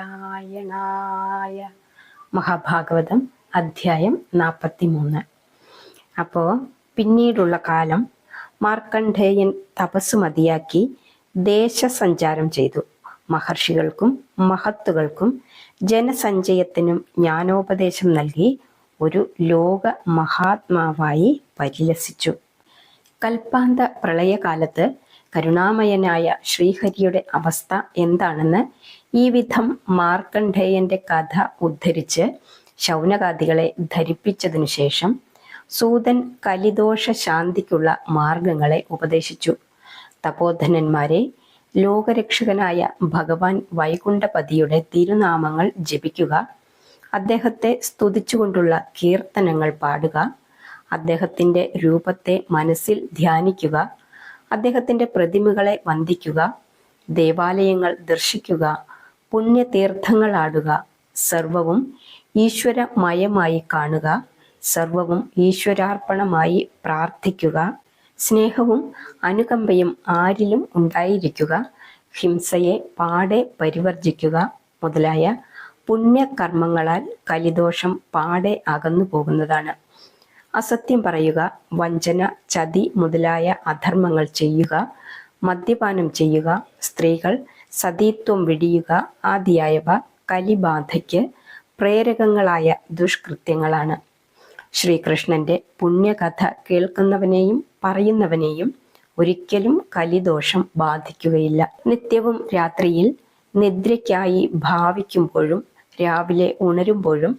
നാരായണായ മഹാഭാഗവതം അധ്യായം നാൽപ്പത്തി മൂന്ന് അപ്പോൾ പിന്നീടുള്ള കാലം മാർക്കണ്ഡേയൻ തപസ് മതിയാക്കി ദേശസഞ്ചാരം ചെയ്തു. മഹർഷികൾക്കും മഹത്തുകൾക്കും ജനസഞ്ചയത്തിനും ജ്ഞാനോപദേശം നൽകി ഒരു ലോക മഹാത്മാവായി പരിലസിച്ചു. കൽപ്പാന്ത പ്രളയകാലത്ത് കരുണാമയനായ ശ്രീഹരിയുടെ അവസ്ഥ എന്താണെന്ന് ഈ വിധം മാർക്കണ്ഡേയന്റെ കഥ ഉദ്ധരിച്ച് ശൗനകാദികളെ ധരിപ്പിച്ചതിനു ശേഷം സൂതൻ കലിദോഷ ശാന്തിക്കുള്ള മാർഗങ്ങളെ ഉപദേശിച്ചു. തപോധനന്മാരെ ലോകരക്ഷകനായ ഭഗവാൻ വൈകുണ്ഠപതിയുടെ തിരുനാമങ്ങൾ ജപിക്കുക അദ്ദേഹത്തെ സ്തുതിച്ചുകൊണ്ടുള്ള കീർത്തനങ്ങൾ പാടുക അദ്ദേഹത്തിന്റെ രൂപത്തെ മനസ്സിൽ ധ്യാനിക്കുക അദ്ദേഹത്തിന്റെ പ്രതിമകളെ വന്ദിക്കുക ദേവാലയങ്ങൾ ദർശിക്കുക പുണ്യതീർത്ഥങ്ങളാടുക. സർവവും ഈശ്വരമയമായി കാണുക. സർവവും ഈശ്വരാർപ്പണമായി പ്രാർത്ഥിക്കുക. സ്നേഹവും അനുകമ്പയും ആരിലും ഉണ്ടായിരിക്കുക. ഹിംസയെ പാടെ പരിവർജിക്കുക. മുതലായ പുണ്യകർമ്മങ്ങളാൽ കലിദോഷം പാടെ അകന്നു പോകുന്നതാണ്. അസത്യം പറയുക വഞ്ചന ചതി മുതലായ അധർമ്മങ്ങൾ ചെയ്യുക മദ്യപാനം ചെയ്യുക സ്ത്രീകൾ സതീത്വം വെടിയുക ആദിയായവ കലിബാധയ്ക്ക് പ്രേരകങ്ങളായ ദുഷ്കൃത്യങ്ങളാണ്. ശ്രീകൃഷ്ണന്റെ പുണ്യകഥ കേൾക്കുന്നവനെയും പറയുന്നവനെയും ഒരിക്കലും കലിദോഷം ബാധിക്കുകയില്ല. നിത്യവും രാത്രിയിൽ നിദ്രയ്ക്കായി ഭാവിക്കുമ്പോഴും രാവിലെ ഉണരുമ്പോഴും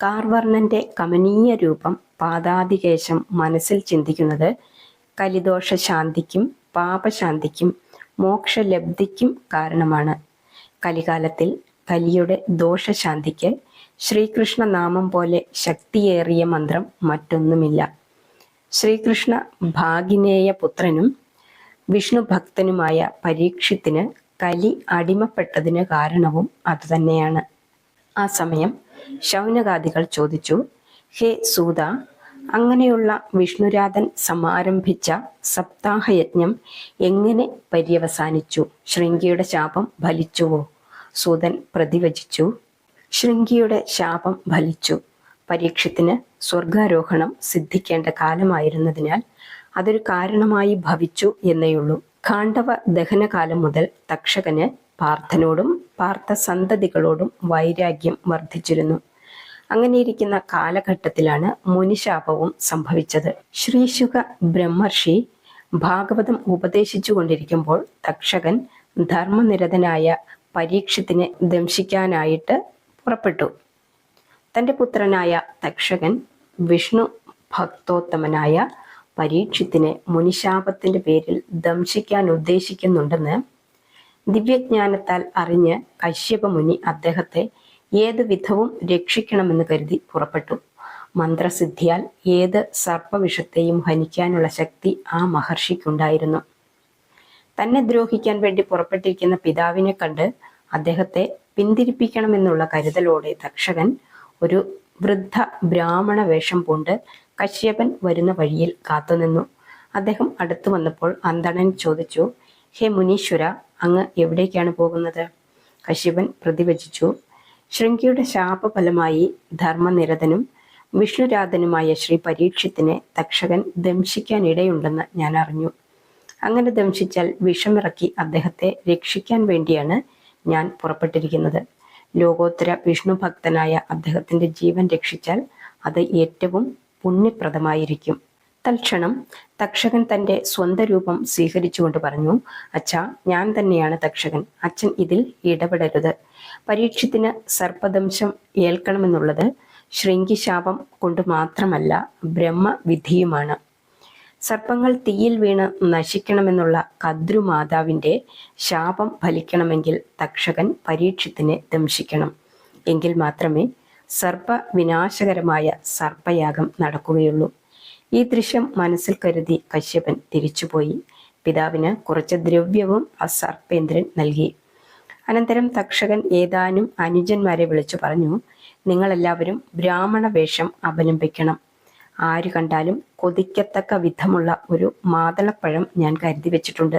കാർവർണന്റെ കമനീയ രൂപം പാതാതികേശം മനസ്സിൽ ചിന്തിക്കുന്നത് കലിദോഷ ശാന്തിക്കും പാപശാന്തിക്കും മോക്ഷലബ്ധിക്കും കാരണമാണ്. കലികാലത്തിൽ കലിയുടെ ദോഷശാന്തിക്ക് ശ്രീകൃഷ്ണ നാമം പോലെ ശക്തിയേറിയ മന്ത്രം മറ്റൊന്നുമില്ല. ശ്രീകൃഷ്ണ ഭാഗിനേയ പുത്രനും വിഷ്ണു ഭക്തനുമായ പരീക്ഷത്തിന് കലി അടിമപ്പെട്ടതിന് കാരണവും അതുതന്നെയാണ്. ആ സമയം ശൗനകാദികൾ ചോദിച്ചു ഹേ സൂത അങ്ങനെയുള്ള വിഷ്ണുരാധൻ സമാരംഭിച്ച സപ്താഹയജ്ഞം എങ്ങനെ പര്യവസാനിച്ചു? ശൃംഗിയുടെ ശാപം ഫലിച്ചുവോ? സൂതൻ പ്രതിവചിച്ചു. ശൃംഗിയുടെ ശാപം ഫലിച്ചു. പരീക്ഷത്തിന് സ്വർഗാരോഹണം സിദ്ധിക്കേണ്ട കാലമായിരുന്നതിനാൽ അതൊരു കാരണമായി ഭവിച്ചു എന്നേയുള്ളൂ. കാണ്ഡവ ദഹനകാലം മുതൽ തക്ഷകന് പാർത്ഥനോടും പാർത്ഥസന്തതികളോടും വൈരാഗ്യം വർദ്ധിച്ചിരുന്നു. അങ്ങനെയിരിക്കുന്ന കാലഘട്ടത്തിലാണ് മുനിശാപവും സംഭവിച്ചത്. ശ്രീശുക ബ്രഹ്മർഷി ഭാഗവതം ഉപദേശിച്ചു കൊണ്ടിരിക്കുമ്പോൾ തക്ഷകൻ ധർമ്മനിരതനായ പരീക്ഷത്തിനെ ദംശിക്കാനായിട്ട് പുറപ്പെട്ടു. തന്റെ പുത്രനായ തക്ഷകൻ വിഷ്ണു ഭക്തോത്തമനായ പരീക്ഷത്തിനെ മുനിശാപത്തിന്റെ പേരിൽ ദംശിക്കാൻ ഉദ്ദേശിക്കുന്നുണ്ടെന്ന് ദിവ്യജ്ഞാനത്താൽ അറിഞ്ഞ് കശ്യപ മുനി അദ്ദേഹത്തെ ഏത് വിധവും രക്ഷിക്കണമെന്ന് കരുതി പുറപ്പെട്ടു. മന്ത്രസിദ്ധിയാൽ ഏത് സർപ്പവിഷത്തെയും ഹനിക്കാനുള്ള ശക്തി ആ മഹർഷിക്കുണ്ടായിരുന്നു. തന്നെ ദ്രോഹിക്കാൻ വേണ്ടി പുറപ്പെട്ടിരിക്കുന്ന പിതാവിനെ കണ്ട് അദ്ദേഹത്തെ പിന്തിരിപ്പിക്കണമെന്നുള്ള കരുതലോടെ തക്ഷകൻ ഒരു വൃദ്ധ ബ്രാഹ്മണ വേഷം പൂണ്ട് കശ്യപൻ വരുന്ന വഴിയിൽ കാത്തുനിന്നു. അദ്ദേഹം അടുത്തു വന്നപ്പോൾ അന്തണൻ ചോദിച്ചു ഹേ മുനീശ്വര അങ്ങ് എവിടേക്കാണ് പോകുന്നത്? കശ്യപൻ പ്രതിവചിച്ചു ശൃംഗിയുടെ ശാപഫലമായി ധർമ്മനിരതനും വിഷ്ണുരാധനുമായ ശ്രീ പരീക്ഷത്തിനെ തക്ഷകൻ ദംശിക്കാൻ ഇടയുണ്ടെന്ന് ഞാൻ അറിഞ്ഞു. അങ്ങനെ ദംശിച്ചാൽ വിഷമിറക്കി അദ്ദേഹത്തെ രക്ഷിക്കാൻ വേണ്ടിയാണ് ഞാൻ പുറപ്പെട്ടിരിക്കുന്നത്. ലോകോത്തര വിഷ്ണു ഭക്തനായ അദ്ദേഹത്തിന്റെ ജീവൻ രക്ഷിച്ചാൽ അത് ഏറ്റവും പുണ്യപ്രദമായിരിക്കും. തൽക്ഷണം തക്ഷകൻ തന്റെ സ്വന്തം രൂപം സ്വീകരിച്ചുകൊണ്ട് പറഞ്ഞു അച്ഛ ഞാൻ തന്നെയാണ് തക്ഷകൻ. അച്ഛൻ ഇതിൽ ഇടപെടരുത്. പരീക്ഷത്തിന് സർപ്പദംശം ഏൽക്കണമെന്നുള്ളത് ശൃംഗിശാപം കൊണ്ട് മാത്രമല്ല ബ്രഹ്മവിധിയുമാണ്. സർപ്പങ്ങൾ തീയിൽ വീണ് നശിക്കണമെന്നുള്ള കദ്രുമാതാവിന്റെ ശാപം ഫലിക്കണമെങ്കിൽ തക്ഷകൻ പരീക്ഷത്തിനെ ദംശിക്കണം. എങ്കിൽ മാത്രമേ സർപ്പ വിനാശകരമായ സർപ്പയാഗം നടക്കുകയുള്ളൂ. ഈ ദൃശ്യം മനസ്സിൽ കരുതി കശ്യപൻ തിരിച്ചുപോയി. പിതാവിന് കുറച്ച് ദ്രവ്യവും അസർപ്പേന്ദ്രൻ സർപ്പേന്ദ്രൻ നൽകി. അനന്തരം തക്ഷകൻ ഏതാനും അനുജന്മാരെ വിളിച്ചു പറഞ്ഞു നിങ്ങളെല്ലാവരും ബ്രാഹ്മണ വേഷം അവലംബിക്കണം. ആര് കണ്ടാലും കൊതിക്കത്തക്ക വിധമുള്ള ഒരു മാതളപ്പഴം ഞാൻ കരുതി വെച്ചിട്ടുണ്ട്.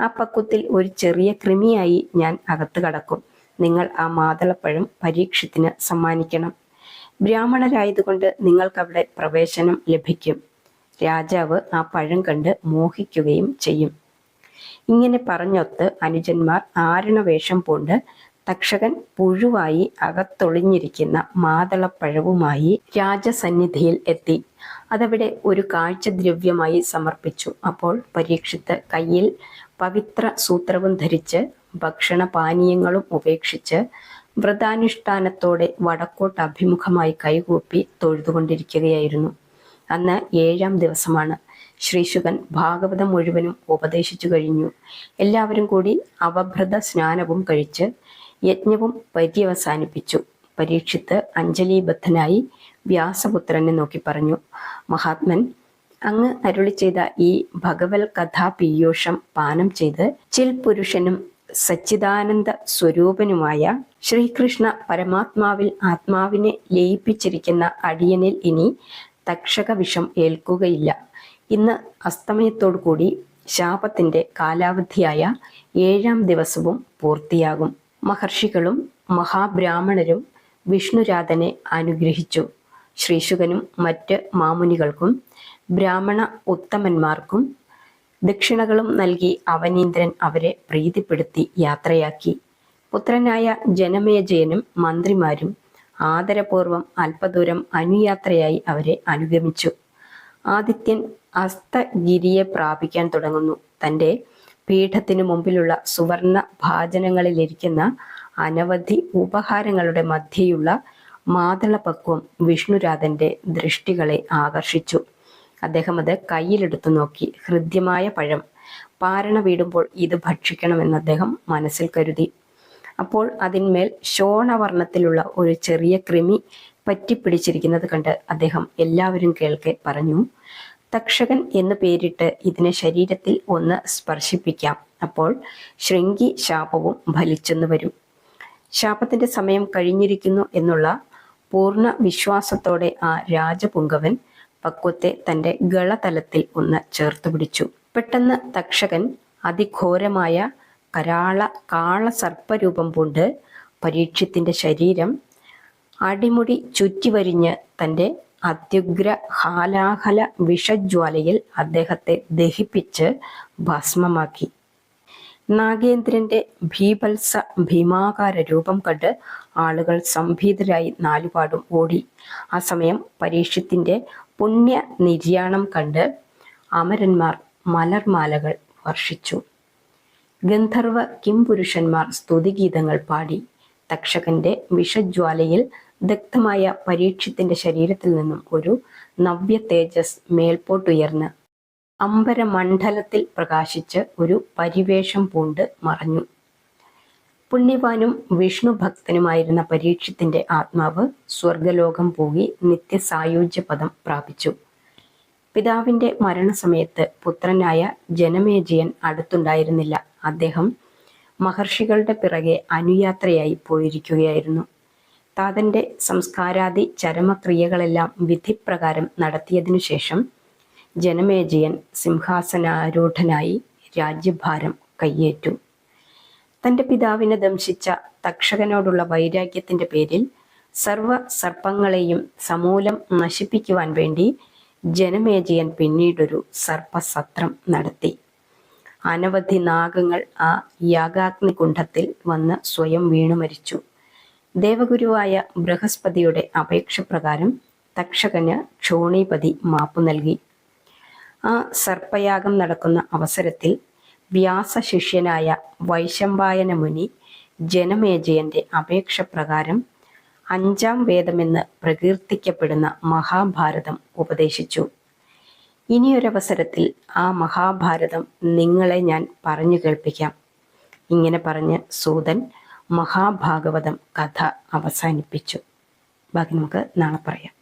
ആ പക്വത്തിൽ ഒരു ചെറിയ കൃമിയായി ഞാൻ അകത്ത് കടക്കും. നിങ്ങൾ ആ മാതളപ്പഴം പരീക്ഷത്തിന് സമ്മാനിക്കണം. ബ്രാഹ്മണരായതുകൊണ്ട് നിങ്ങൾക്കവിടെ പ്രവേശനം ലഭിക്കും. രാജാവ് ആ പഴം കണ്ട് മോഹിക്കുകയും ചെയ്യും. ഇങ്ങനെ പറഞ്ഞൊത്ത് അനുജന്മാർ ആരണവേഷം പൂണ്ട് തക്ഷകൻ പുഴുവായി അകത്തൊളിഞ്ഞിരിക്കുന്ന മാതളപ്പഴവുമായി രാജസന്നിധിയിൽ എത്തി. അതവിടെ ഒരു കാഴ്ചദ്രവ്യമായി സമർപ്പിച്ചു. അപ്പോൾ പരീക്ഷിത്ത് കയ്യിൽ പവിത്ര സൂത്രവും ധരിച്ച് ഭക്ഷണപാനീയങ്ങളും ഉപേക്ഷിച്ച് വ്രതാനുഷ്ഠാനത്തോടെ വടക്കോട്ട് അഭിമുഖമായി കൈകൂപ്പി തൊഴുതുകൊണ്ടിരിക്കുകയായിരുന്നു. അന്ന് ഏഴാം ദിവസമാണ്. ശ്രീശുകൻ ഭാഗവതം മുഴുവനും ഉപദേശിച്ചു കഴിഞ്ഞു. എല്ലാവരും കൂടി അവഭൃത സ്നാനവും കഴിച്ച് യജ്ഞവും പര്യവസാനിപ്പിച്ചു. പരീക്ഷിത്ത് അഞ്ജലിബദ്ധനായി വ്യാസപുത്രനെ നോക്കി പറഞ്ഞു മഹാത്മൻ അങ്ങ് അരുളി ചെയ്ത ഈ ഭഗവത് കഥാ പീയൂഷം പാനം ചെയ്ത് ചിൽ പുരുഷനും സച്ചിദാനന്ദ സ്വരൂപനുമായ ശ്രീകൃഷ്ണ പരമാത്മാവിൽ ആത്മാവിനെ ലയിപ്പിച്ചിരിക്കുന്ന അടിയനിൽ ഇനി തക്ഷക വിഷം ഏൽക്കുകയില്ല. ഇന്ന് അസ്തമയത്തോടു കൂടി ശാപത്തിന്റെ കാലാവധിയായ ഏഴാം ദിവസവും പൂർത്തിയാകും. മഹർഷികളും മഹാബ്രാഹ്മണരും വിഷ്ണുരാധനെ അനുഗ്രഹിച്ചു. ശ്രീശുകനും മറ്റ് മാമുനികൾക്കും ബ്രാഹ്മണ ഉത്തമന്മാർക്കും ദക്ഷിണകളും നൽകി അവനീന്ദ്രൻ അവരെ പ്രീതിപ്പെടുത്തി യാത്രയാക്കി. പുത്രനായ ജനമേജയനും മന്ത്രിമാരും ആദരപൂർവം അല്പദൂരം അനുയാത്രയായി അവരെ അനുഗമിച്ചു. ആദിത്യൻ അസ്തഗിരിയെ പ്രാപിക്കാൻ തുടങ്ങുന്നു. തന്റെ പീഠത്തിനു മുമ്പിലുള്ള സുവർണ ഭാജനങ്ങളിലിരിക്കുന്ന അനവധി ഉപഹാരങ്ങളുടെ മധ്യയുള്ള മാതളപക്വം വിഷ്ണുരാധന്റെ ദൃഷ്ടികളെ ആകർഷിച്ചു. അദ്ദേഹം അത് കയ്യിലെടുത്തു നോക്കി. ഹൃദ്യമായ പഴം. പാരണ വീടുമ്പോൾ ഇത് ഭക്ഷിക്കണമെന്ന് അദ്ദേഹം മനസ്സിൽ കരുതി. അപ്പോൾ അതിന്മേൽ ശോണവർണത്തിലുള്ള ഒരു ചെറിയ കൃമി പറ്റിപ്പിടിച്ചിരിക്കുന്നത് കണ്ട് അദ്ദേഹം എല്ലാവരും കേൾക്കെ പറഞ്ഞു തക്ഷകൻ എന്ന് പേരിട്ട് ഇതിനെ ശരീരത്തിൽ ഒന്ന് സ്പർശിപ്പിക്കാം. അപ്പോൾ ശൃംഗി ശാപവും ഫലിച്ചെന്ന് വരും. ശാപത്തിന്റെ സമയം കഴിഞ്ഞിരിക്കുന്നു എന്നുള്ള പൂർണ വിശ്വാസത്തോടെ ആ രാജപുങ്കവൻ പക്വത്തെ തന്റെ ഗളതലത്തിൽ ഒന്ന് ചേർത്ത് പിടിച്ചു. പെട്ടെന്ന് തക്ഷകൻ അതിഘോരമായ കരാള കാള സർപ്പരൂപം പൂണ്ട് പരീക്ഷത്തിന്റെ ശരീരം അടിമുടി ചുറ്റിവരിഞ്ഞ് തന്റെ അത്യുഗ്ര ഹാലാഹല വിഷജ്വാലയിൽ അദ്ദേഹത്തെ ദഹിപ്പിച്ച് ഭസ്മമാക്കി. നാഗേന്ദ്രന്റെ ഭീപത്സ ഭീമാകാര രൂപം കണ്ട് ആളുകൾ സംഭീതരായി നാലുപാടും ഓടി. ആ സമയം പരീക്ഷത്തിന്റെ പുണ്യ നിര്യാണം കണ്ട് അമരന്മാർ മലർമാലകൾ വർഷിച്ചു. ഗന്ധർവ കിംപുരുഷന്മാർ സ്തുതിഗീതങ്ങൾ പാടി. തക്ഷകന്റെ വിഷജ്വാലയിൽ ദഗ്ധമായ പരീക്ഷത്തിന്റെ ശരീരത്തിൽ നിന്നും ഒരു നവ്യ തേജസ് മേൽപോട്ടുയർന്ന് അമ്പരമണ്ഡലത്തിൽ പ്രകാശിച്ച് ഒരു പരിവേഷം പൂണ്ട് മറഞ്ഞു. പുണ്യവാനും വിഷ്ണു ഭക്തനുമായിരുന്ന പരീക്ഷത്തിന്റെ ആത്മാവ് സ്വർഗലോകം പോയി നിത്യസായുജ്യ പദം പ്രാപിച്ചു. പിതാവിന്റെ മരണസമയത്ത് പുത്രനായ ജനമേജയൻ അടുത്തുണ്ടായിരുന്നില്ല. അദ്ദേഹം മഹർഷികളുടെ പിറകെ അനുയാത്രയായി പോയിരിക്കുകയായിരുന്നു. താതന്റെ സംസ്കാരാദി ചരമക്രിയകളെല്ലാം വിധിപ്രകാരം നടത്തിയതിനു ശേഷം ജനമേജയൻ സിംഹാസനാരൂഢനായി രാജ്യഭാരം കയ്യേറ്റു. തന്റെ പിതാവിനെ ദംശിച്ച തക്ഷകനോടുള്ള വൈരാഗ്യത്തിന്റെ പേരിൽ സർവ സർപ്പങ്ങളെയും സമൂലം നശിപ്പിക്കുവാൻ വേണ്ടി ജനമേജയൻ പിന്നീടൊരു സർപ്പസത്രം നടത്തി. അനവധി നാഗങ്ങൾ ആ യാഗാഗ്നികുണ്ഠത്തിൽ വന്ന് സ്വയം വീണു മരിച്ചു. ദേവഗുരുവായ ബൃഹസ്പതിയുടെ അപേക്ഷ പ്രകാരം തക്ഷകന് ക്ഷോണീപതി മാപ്പു നൽകി. ആ സർപ്പയാഗം നടക്കുന്ന അവസരത്തിൽ വ്യാസശിഷ്യനായ വൈശമ്പായന മുനി ജനമേജയന്റെ അപേക്ഷ പ്രകാരം അഞ്ചാം വേദമെന്ന് പ്രകീർത്തിക്കപ്പെടുന്ന മഹാഭാരതം ഉപദേശിച്ചു. ഇനിയൊരവസരത്തിൽ ആ മഹാഭാരതം നിങ്ങളെ ഞാൻ പറഞ്ഞു കേൾപ്പിക്കാം. ഇങ്ങനെ പറഞ്ഞ് സൂതൻ മഹാഭാഗവതം കഥ അവസാനിപ്പിച്ചു. ബാക്കി നമുക്ക് നാളെ പറയാം.